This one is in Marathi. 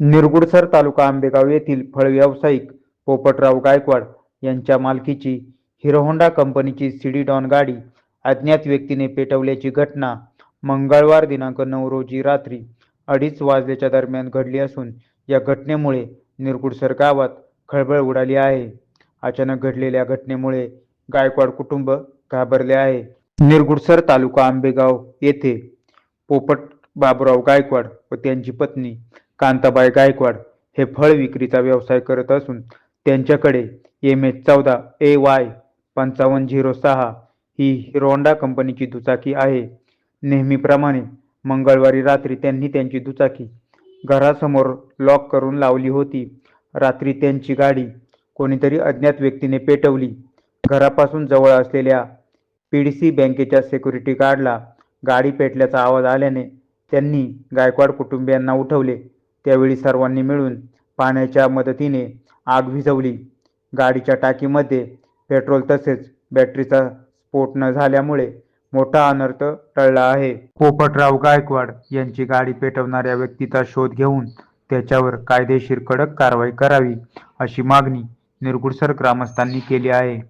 निरगुडसर तालुका आंबेगाव येथील फळ व्यावसायिक पोपटराव गायकवाड यांच्या मालकीची हिरो होंडा कंपनीची सिडीडॉन गाडी अज्ञात व्यक्तीने पेटवल्याची घटना मंगळवार दिनांक नऊ रोजी रात्री अडीच वाजल्याच्या दरम्यान घडली असून या घटनेमुळे निरगुडसर गावात खळबळ उडाली आहे. अचानक घडलेल्या घटनेमुळे गायकवाड कुटुंब घाबरले आहे. निरगुडसर तालुका आंबेगाव येथे पोपट बाबुराव गायकवाड व त्यांची पत्नी कांताबाई गायकवाड हे फळ विक्रीचा व्यवसाय करत असून त्यांच्याकडे एम एच चौदा ए वाय पंचावन्न झिरो सहा ही हिरोंडा कंपनीची दुचाकी आहे. नेहमीप्रमाणे मंगळवारी रात्री त्यांनी त्यांची दुचाकी घरासमोर लॉक करून लावली होती. रात्री त्यांची गाडी कोणीतरी अज्ञात व्यक्तीने पेटवली. घरापासून जवळ असलेल्या पी डी सी बँकेच्या सिक्युरिटी गार्डला गाडी पेटल्याचा आवाज आल्याने त्यांनी गायकवाड कुटुंबियांना उठवले. त्यावेळी सर्वांनी मिळून पाण्याच्या मदतीने आग विझवली. गाडीच्या टाकीमध्ये पेट्रोल तसेच बॅटरीचा स्फोट न झाल्यामुळे मोठा अनर्थ टळला आहे. पोपटराव गायकवाड यांची गाडी पेटवणाऱ्या व्यक्तीचा शोध घेऊन त्याच्यावर कायदेशीर कडक कारवाई करावी अशी मागणी निरगुडसर ग्रामस्थांनी केली आहे.